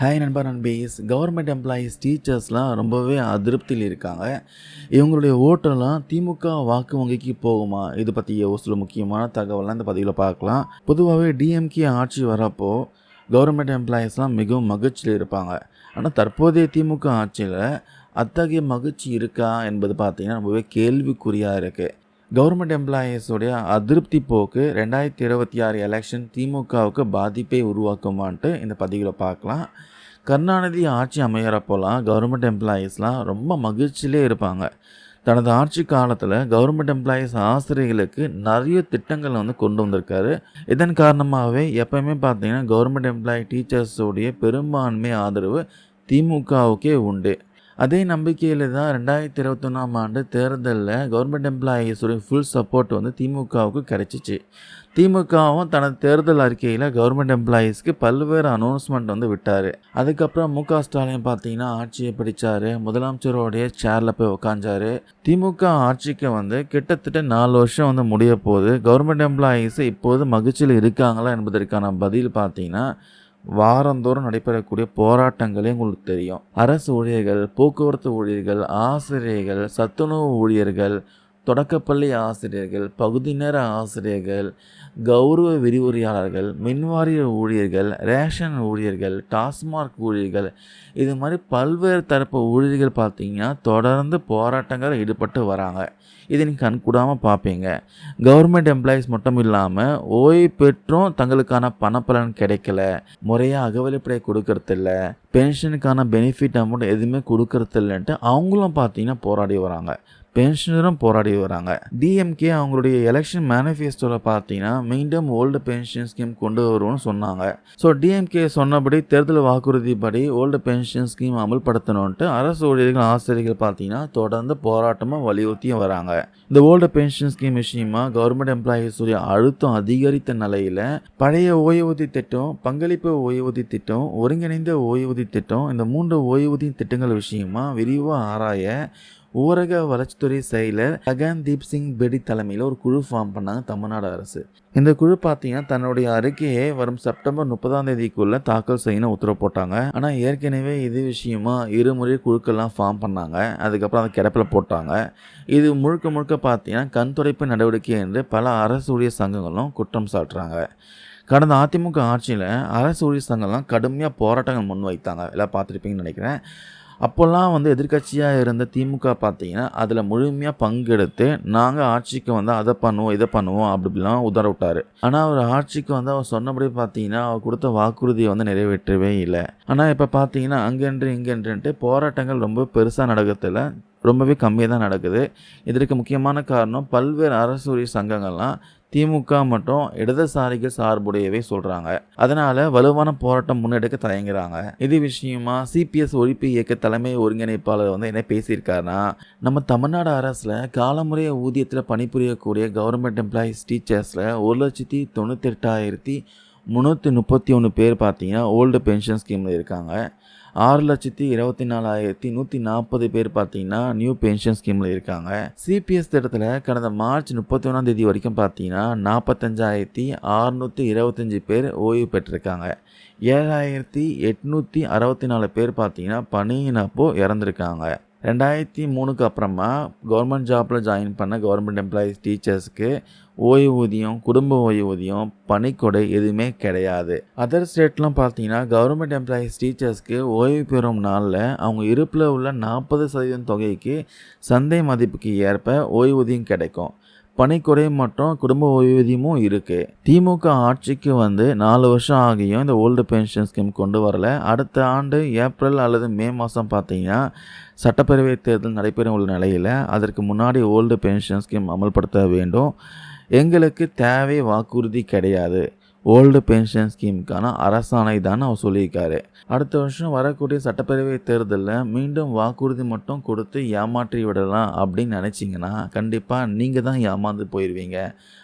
Hi நண்பர் நண்பீஸ் government employees டீச்சர்ஸ்லாம் ரொம்பவே அதிருப்தியில் இருக்காங்க. இவங்களுடைய ஓட்டெல்லாம் திமுக வாக்கு வங்கிக்கு போகுமா? இது பற்றிய ஒரு சில முக்கியமான தகவலாம் இந்த பதிவில் பார்க்கலாம். பொதுவாகவே டிஎம்கே ஆட்சி வரப்போ கவர்மெண்ட் எம்ப்ளாயீஸ்லாம் மிகவும் மகிழ்ச்சியில் இருப்பாங்க. ஆனால் தற்போதைய திமுக ஆட்சியில் அத்தகைய மகிழ்ச்சி இருக்கா என்பது பார்த்திங்கன்னா ரொம்பவே கேள்விக்குறியாக இருக்குது கவர்மெண்ட் எம்ப்ளாயீஸோடைய அதிருப்தி போக்கு ரெண்டாயிரத்தி இருபத்தி ஆறு எலெக்ஷன் திமுகவுக்கு பாதிப்பை உருவாக்குமான்ட்டு இந்த பதிவில் பார்க்கலாம். கருணாநிதி ஆட்சி அமையிறப்போலாம் கவர்மெண்ட் எம்ப்ளாயீஸ்லாம் ரொம்ப மகிழ்ச்சியிலே இருப்பாங்க. தனது ஆட்சி காலத்தில் கவர்மெண்ட் எம்ப்ளாயீஸ் ஆசிரியர்களுக்கு நிறைய திட்டங்களை வந்து கொண்டு வந்திருக்காரு. இதன் காரணமாகவே எப்போயுமே பார்த்தீங்கன்னா கவர்மெண்ட் எம்ப்ளாயி டீச்சர்ஸோடைய பெரும்பான்மை ஆதரவு திமுகவுக்கே உண்டு. அதே நம்பிக்கையில் தான் ரெண்டாயிரத்தி இருபத்தொன்னாம் ஆண்டு தேர்தலில் கவர்மெண்ட் எம்ப்ளாயீஸுடைய ஃபுல் சப்போர்ட் வந்து திமுகவுக்கு கிடைச்சிச்சு. திமுகவும் தனது தேர்தல் அறிக்கையில் கவர்மெண்ட் எம்ப்ளாயீஸ்க்கு பல்வேறு அனௌன்ஸ்மெண்ட் வந்து விட்டார். அதுக்கப்புறம் மு க ஸ்டாலின் பார்த்தீங்கன்னா ஆட்சியை பிடிச்சார். முதலமைச்சரோடைய சேரில் போய் உக்காஞ்சாரு. திமுக ஆட்சிக்கு வந்து கிட்டத்தட்ட நாலு வருஷம் வந்து முடிய போகுது கவர்மெண்ட் எம்ப்ளாயீஸ் இப்போது மகிழ்ச்சியில் இருக்காங்களா என்பதற்கான பதில் பார்த்தீங்கன்னா வாரந்தோறும் நடைபெறக்கூடிய போராட்டங்களே உங்களுக்கு தெரியும். அரசு ஊழியர்கள் போக்குவரத்து ஊழியர்கள் ஆசிரியர்கள் சத்துணவு ஊழியர்கள் தொடக்கப்பள்ளி ஆசிரியர்கள் பகுதி நேர ஆசிரியர்கள் கௌரவ விரிவுரையாளர்கள் மின்வாரிய ஊழியர்கள் ரேஷன் ஊழியர்கள் டாஸ்மார்க் ஊழியர்கள் இது மாதிரி பல்வேறு தரப்பு ஊழியர்கள் பார்த்தீங்கன்னா தொடர்ந்து போராட்டங்கள் ஈடுபட்டு வராங்க. இதை நீங்கள் கண்கூடாமல் பார்ப்பீங்க. கவர்மெண்ட் எம்ப்ளாயீஸ் மட்டும் இல்லாமல் ஓய்வு பெற்றும் தங்களுக்கான பணப்பலன் கிடைக்கல. முறையாக அகவலிப்படை கொடுக்கறதில்ல. பென்ஷனுக்கான பெனிஃபிட் அமௌண்ட் எதுவுமே கொடுக்கறதில்லன்ட்டு அவங்களும் பார்த்தீங்கன்னா போராடி வராங்க. பென்ஷனரும் போராடி வராங்க. டிஎம்கே அவங்களுடைய எலெக்ஷன் மேனிஃபெஸ்டோவில் பார்த்தீங்கன்னா மீண்டும் ஓல்டு பென்ஷன் ஸ்கீம் கொண்டு வருவோம்னு சொன்னாங்க. ஸோ டிஎம்கே சொன்னபடி தேர்தல் வாக்குறுதிப்படி ஓல்டு பென்ஷன் ஸ்கீம் அமல்படுத்தணுன்ட்டு அரசு ஊழியர்கள் ஆசிரியர்கள் பார்த்தீங்கன்னா தொடர்ந்து போராட்டமாக வலியுறுத்தியும் வராங்க. இந்த ஓல்டு பென்ஷன் ஸ்கீம் விஷயமா கவர்மெண்ட் எம்ப்ளாயீஸுடைய அழுத்தம் அதிகரித்த நிலையில் பழைய ஓய்வூதிய திட்டம் பங்களிப்பு ஓய்வூதிய திட்டம் ஒருங்கிணைந்த ஓய்வூதிய திட்டம் இந்த மூன்று ஓய்வூதிய திட்டங்கள் விஷயமா விரிவாக ஆராய ஊரக வளர்ச்சித்துறை செயலர் அகன்தீப் சிங் பெடி தலைமையில் ஒரு குழு ஃபார்ம் பண்ணாங்க தமிழ்நாடு அரசு. இந்த குழு பார்த்தீங்கன்னா தன்னுடைய அறிக்கையை வரும் செப்டம்பர் முப்பதாம் தேதிக்குள்ளே தாக்கல் செய்யணும் உத்தரவு போட்டாங்க. ஆனால் ஏற்கனவே இது விஷயமா இருமுறை குழுக்கள்லாம் ஃபார்ம் பண்ணாங்க. அதுக்கப்புறம் அதை கிடப்பில் போட்டாங்க. இது முழுக்க முழுக்க பார்த்தீங்கன்னா கண் துடைப்பு நடவடிக்கை என்று பல அரசு ஊழியர் சங்கங்களும் குற்றம் சாட்டுறாங்க. கடந்த அதிமுக ஆட்சியில் அரசு ஊழியர் சங்கம்லாம் கடுமையாக போராட்டங்கள் முன்வைத்தாங்க. எல்லாம் பார்த்துருப்பீங்கன்னு நினைக்கிறேன். அப்போல்லாம் வந்து எதிர்க்கட்சியாக இருந்த திமுக பார்த்தீங்கன்னா அதில் முழுமையாக பங்கெடுத்து நாங்கள் ஆட்சிக்கு வந்தால் அதை பண்ணுவோம் இதை பண்ணுவோம் அப்படி இப்படிலாம் உதறவிட்டார் ஆனால் அவர் ஆட்சிக்கு வந்து அவர் சொன்னபடி பார்த்தீங்கன்னா அவர் கொடுத்த வாக்குறுதியை வந்து நிறைவேற்றவே இல்லை. ஆனால் இப்போ பார்த்தீங்கன்னா அங்கென்று இங்கென்றுன்ட்டு போராட்டங்கள் ரொம்ப பெருசாக நடக்கிறதுல ரொம்பவே கம்மியாக தான் நடக்குது. இதற்கு முக்கியமான காரணம் பல்வேறு அரசு சங்கங்கள்லாம் திமுக மற்றும் இடதுசாரிகள் சார்புடையவே சொல்கிறாங்க அதனால் வலுவான போராட்டம் முன்னெடுக்க தயங்குறாங்க. இது விஷயமா சிபிஎஸ் ஒழிப்பு இயக்க தலைமை ஒருங்கிணைப்பாளர் வந்து என்ன பேசியிருக்காருன்னா நம்ம தமிழ்நாடு அரசில் காலமுறை ஊதியத்தில் பணிபுரியக்கூடிய கவர்மெண்ட் எம்ப்ளாயீஸ் டீச்சர்ஸில் ஒரு லட்சத்தி தொண்ணூத்தெட்டாயிரத்தி முந்நூற்றி முப்பத்தி ஒன்று பேர் பார்த்தீங்கன்னா ஓல்டு பென்ஷன் ஸ்கீமில் இருக்காங்க. ஆறு லட்சத்தி இருபத்தி நாலாயிரத்தி நூற்றி நாற்பது பேர் பார்த்தீங்கன்னா நியூ பென்ஷன் ஸ்கீமில் இருக்காங்க. சிபிஎஸ் திட்டத்தில் கடந்த மார்ச் முப்பத்தி ஒன்றாம் தேதி வரைக்கும் பார்த்தீங்கன்னா நாற்பத்தஞ்சாயிரத்தி அறுநூற்றி இருபத்தஞ்சி பேர் ஓய்வு பெற்றிருக்காங்க. ஏழாயிரத்தி எட்நூற்றி அறுபத்தி நாலு பேர் பார்த்தீங்கன்னா பணியினப்போ இறந்துருக்காங்க. ரெண்டாயிரத்தி மூணுக்கு அப்புறமா கவர்மெண்ட் ஜாப்பில் ஜாயின் பண்ண கவர்மெண்ட் எம்ப்ளாயீஸ் டீச்சர்ஸ்க்கு ஓய்வூதியம் குடும்ப ஓய்வூதியம் பணிக்கொடை எதுவுமே கிடையாது. அதர் ஸ்டேட்லாம் பார்த்தீங்கன்னா கவர்மெண்ட் எம்ப்ளாயீஸ் டீச்சர்ஸ்க்கு ஓய்வு பெறும் நாளில் அவங்க இருப்பில் உள்ள நாற்பது சதவீதம் தொகைக்கு சந்தை மதிப்புக்கு ஏற்ப ஓய்வூதியம் கிடைக்கும். பணிக்குறை மற்றும் குடும்ப ஓய்வூதியமும் இருக்குது திமுக ஆட்சிக்கு வந்து நாலு வருஷம் ஆகியும் இந்த ஓல்டு பென்ஷன் ஸ்கீம் கொண்டு வரல. அடுத்த ஆண்டு ஏப்ரல் அல்லது மே மாதம் பார்த்தீங்கன்னா சட்டப்பேரவை தேர்தல் நடைபெறும் உள்ள நிலையில் அதற்கு முன்னாடி ஓல்டு பென்ஷன் ஸ்கீம் அமல்படுத்த வேண்டும். எங்களுக்கு தேவை வாக்குறுதி கிடையாது. ஓல்டு பென்ஷன் ஸ்கீமுக்கான அரசாணை தான் அவர் சொல்லியிருக்காரு. அடுத்த வருஷம் வரக்கூடிய சட்டப்பேரவை தேர்தலில் மீண்டும் வாக்குறுதி மட்டும் கொடுத்து ஏமாற்றி விடலாம் அப்படின்னு நினச்சிங்கன்னா கண்டிப்பாக நீங்கள் தான் ஏமாந்து போயிடுவீங்க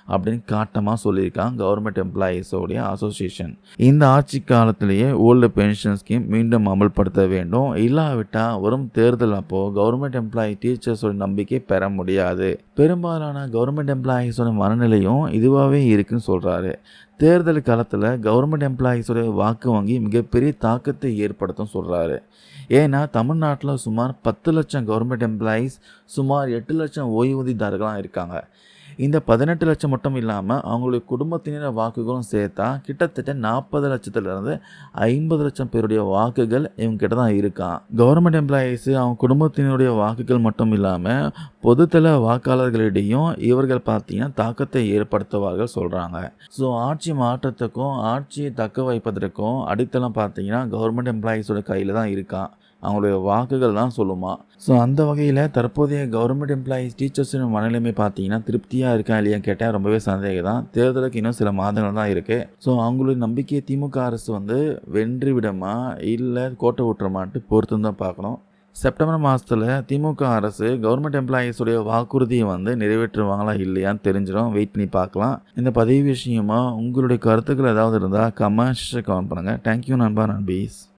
அப்படின்னு காட்டமாக சொல்லியிருக்காங்க கவர்மெண்ட் எம்ப்ளாயீஸோடைய அசோசியேஷன் இந்த ஆட்சி காலத்திலேயே ஓல்டு பென்ஷன் ஸ்கீம் மீண்டும் அமல்படுத்த வேண்டும். இல்லாவிட்டால் வரும் தேர்தல் அப்போது கவர்மெண்ட் எம்ப்ளாயி டீச்சர்ஸோட நம்பிக்கை பெற முடியாது. பெரும்பாலான கவர்மெண்ட் எம்ப்ளாயீஸோட மனநிலையும் இதுவாகவே இருக்குன்னு சொல்கிறாரு தேர்தல் காலத்தில் கவர்மெண்ட் எம்ப்ளாயீஸோடைய வாக்கு வங்கி மிகப்பெரிய தாக்கத்தை ஏற்படுத்தும் சொல்கிறாரு ஏன்னா தமிழ்நாட்டில் சுமார் பத்து லட்சம் கவர்மெண்ட் எம்ப்ளாயீஸ் சுமார் எட்டு லட்சம் ஓய்வூதியதாரர்களாக இருக்காங்க. இந்த பதினெட்டு லட்சம் மட்டும் இல்லாமல் அவங்களுடைய குடும்பத்தினர் வாக்குகளும் சேர்த்தா கிட்டத்தட்ட நாற்பது லட்சத்துலேருந்து ஐம்பது லட்சம் பேருடைய வாக்குகள் இவங்ககிட்ட தான் இருக்கான் கவர்மெண்ட் எம்ப்ளாயீஸு அவங்க குடும்பத்தினுடைய வாக்குகள் மட்டும் இல்லாமல் பொதுத்தள வாக்காளர்களிடையும் இவர்கள் பார்த்தீங்கன்னா தாக்கத்தை ஏற்படுத்துவார்கள் சொல்கிறாங்க ஸோ ஆட்சி மாற்றத்துக்கும் ஆட்சியை தக்க வைப்பதற்கும் அடித்தளம் பார்த்தீங்கன்னா கவர்மெண்ட் எம்ப்ளாயீஸோட கையில் தான் இருக்கான் அவங்களுடைய வாக்குகள் தான் சொல்லுமா. ஸோ அந்த வகையில் தற்போதைய கவர்மெண்ட் எம்ப்ளாயீஸ் டீச்சர்ஸின் மனநிலைமை பார்த்தீங்கன்னா திருப்தியாக இருக்கா இல்லையா கேட்டால் ரொம்பவே சந்தேகம் தான் தேர்தலுக்கு இன்னும் சில மாதங்கள் தான் இருக்குது ஸோ அவங்களுடைய நம்பிக்கையை திமுக அரசு வந்து வென்று விடமா இல்லை கோட்டை விட்டுறமாட்டு பொறுத்து தான் பார்க்கணும். செப்டம்பர் மாதத்தில் திமுக அரசு கவர்மெண்ட் எம்ப்ளாயீஸுடைய வாக்குறுதியை வந்து நிறைவேற்றுவாங்களா இல்லையான்னு தெரிஞ்சிடும். வெயிட் பண்ணி பார்க்கலாம். இந்த பதிவு விஷயமா உங்களுடைய கருத்துக்கள் ஏதாவது இருந்தால் கமெண்ட்ஸ் கமெண்ட் பண்ணுங்கள் தேங்க்யூ நண்பா நண்பீஸ்.